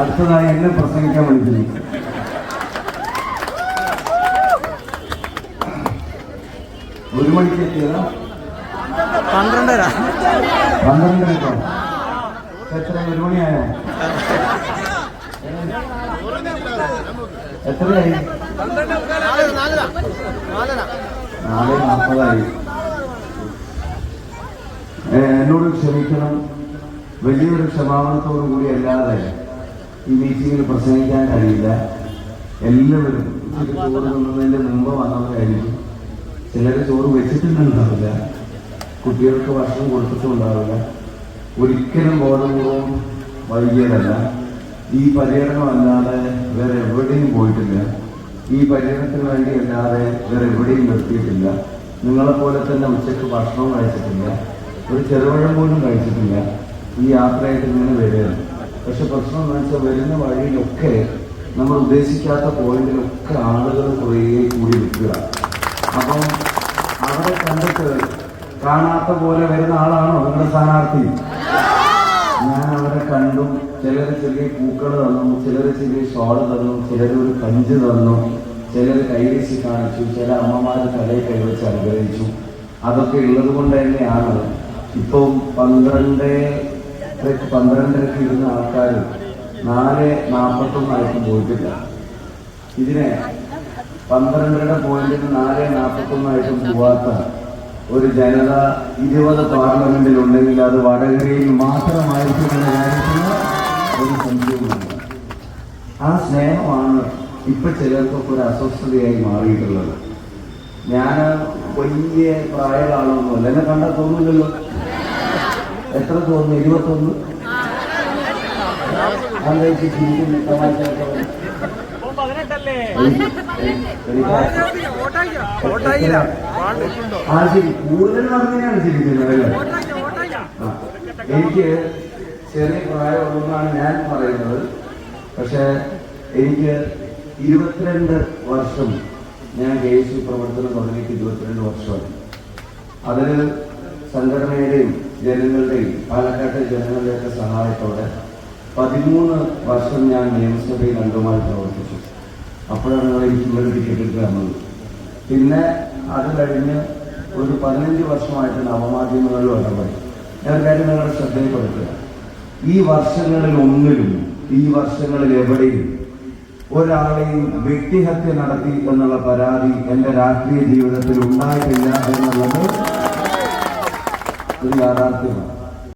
അടുത്തതായി എന്നെ പ്രസംഗിക്കാൻ വിളിക്കുന്നു. ഒരു മണിക്ക് എത്തിയതാ? പന്ത്രണ്ടര. പന്ത്രണ്ടരക്കോ? എത്ര? ഒരു മണിയായോ? എത്രയായി? നാല് നാൽപ്പതായി എന്നോട് ക്ഷമിക്കണം. വലിയൊരു ക്ഷമാപണത്തോടു കൂടി അല്ലാതെ ഈ മീറ്റിങ്ങിൽ പ്രസംഗിക്കാൻ കഴിയില്ല. എല്ലാവരും ചോറ് തിന്നുന്നതിന്റെ മുമ്പ് വന്നവരായിരിക്കും ചിലർ ചോറ് വെച്ചിട്ടുണ്ടാവില്ല. കുട്ടികൾക്ക് ഭക്ഷണം കൊടുത്തിട്ടുണ്ടാവില്ല. ഒരിക്കലും ബോധപൂർവം വൈകിയതല്ല. ഈ പര്യടനം അല്ലാതെ വേറെ എവിടെയും പോയിട്ടില്ല. ഈ പര്യടനത്തിന് വേണ്ടി അല്ലാതെ വേറെ എവിടെയും നിർത്തിയിട്ടില്ല. നിങ്ങളെപ്പോലെ തന്നെ ഉച്ചയ്ക്ക് ഭക്ഷണവും കഴിച്ചിട്ടില്ല. ഒരു ചെറുപഴം പോലും കഴിച്ചിട്ടില്ല. ഈ യാത്രയായിട്ട് ഇങ്ങനെ വരികയാണ്. പക്ഷെ പ്രശ്നം എന്ന് വെച്ചാൽ വരുന്ന വഴിയിലൊക്കെ നമ്മൾ ഉദ്ദേശിക്കാത്ത പോയിന്റിലൊക്കെ ആളുകൾ കുറേ കൂടി നിൽക്കുക അപ്പം അവിടെ കണ്ടിട്ട് കാണാത്ത പോലെ വരുന്ന ആളാണോ നിങ്ങളുടെ സ്ഥാനാർത്ഥി? ഞാൻ അവരെ കണ്ടും. ചിലർ ചെറിയ പൂക്കൾ തന്നു ചിലർ ചെറിയ ഷോൾ തന്നു ചിലർ ഒരു കഞ്ച് തന്നു ചിലർ കൈവച്ച് കാണിച്ചു ചില അമ്മമാർ തലയിൽ കൈവച്ച് അനുഗ്രഹിച്ചു. അതൊക്കെ ഉള്ളത് കൊണ്ട് തന്നെയാണ്. ഇപ്പം പന്ത്രണ്ട് പന്ത്രണ്ടരക്ക് ഇരുന്ന ആൾക്കാർ നാല് നാൽപ്പത്തൊന്നായിട്ടും പോയിട്ടില്ല. ഇതിനെ പന്ത്രണ്ടര പോയിന്റിന് നാല് നാൽപ്പത്തൊന്നായിട്ടും പോവാത്ത ഒരു ജനത ഇരുപത് പാർലമെന്റിൽ ഉണ്ടെങ്കിൽ അത് വടകരയിൽ മാത്രമായിരിക്കും എന്ന കാര്യത്തിൽ ഒരു സംശയവുമില്ല. ആ സ്നേഹമാണ് ഇപ്പൊ ചിലർക്കൊക്കെ ഒരു അസ്വസ്ഥതയായി മാറിയിട്ടുള്ളത്. ഞാൻ വലിയ പ്രായകാലമൊന്നുമല്ല. എന്നെ കണ്ടാൽ തോന്നില്ലല്ലോ എത്ര തോന്നുന്നു? ഇരുപത്തൊന്ന്? ആലോചിച്ച് തമാശയൊക്കെ ആ ശരി. കൂടുതൽ പറഞ്ഞാണ് ചിരിക്കുന്നത്. എനിക്ക് ചെറിയ പ്രായമുള്ളതാണ് ഞാൻ പറയുന്നത്. പക്ഷെ എനിക്ക് ഇരുപത്തിരണ്ട് വർഷം ഞാൻ കെ പ്രവർത്തനം തുടങ്ങിയിട്ട് ഇരുപത്തിരണ്ട് വർഷമായി. അതിൽ സംഘടനയുടെയും ജനങ്ങളുടെയും പാലക്കാട്ടെ ജനങ്ങളുടെയൊക്കെ സഹായത്തോടെ പതിമൂന്ന് വർഷം ഞാൻ നിയമസഭയിൽ അംഗമായി പ്രവർത്തിച്ചു. അപ്പോഴാണ് ഈ ഇങ്ങനെ ടിക്കറ്റ് എടുക്കാൻ തന്നത് പിന്നെ അത് കഴിഞ്ഞ് ഒരു പതിനഞ്ച് വർഷമായിട്ട് നവമാധ്യമങ്ങളിലും ഇടപെടും ഞാൻ കാര്യം നിങ്ങളുടെ ശ്രദ്ധയിൽപ്പെടുത്തുക. ഈ വർഷങ്ങളിൽ ഒന്നിലും ഈ വർഷങ്ങളിൽ എവിടെയും ഒരാളെയും വ്യക്തിഹത്യ നടത്തി എന്നുള്ള പരാതി എന്റെ രാഷ്ട്രീയ ജീവിതത്തിൽ ഉണ്ടായിട്ടില്ല എന്നുള്ളത് ഒരു യാഥാർത്ഥ്യമാണ്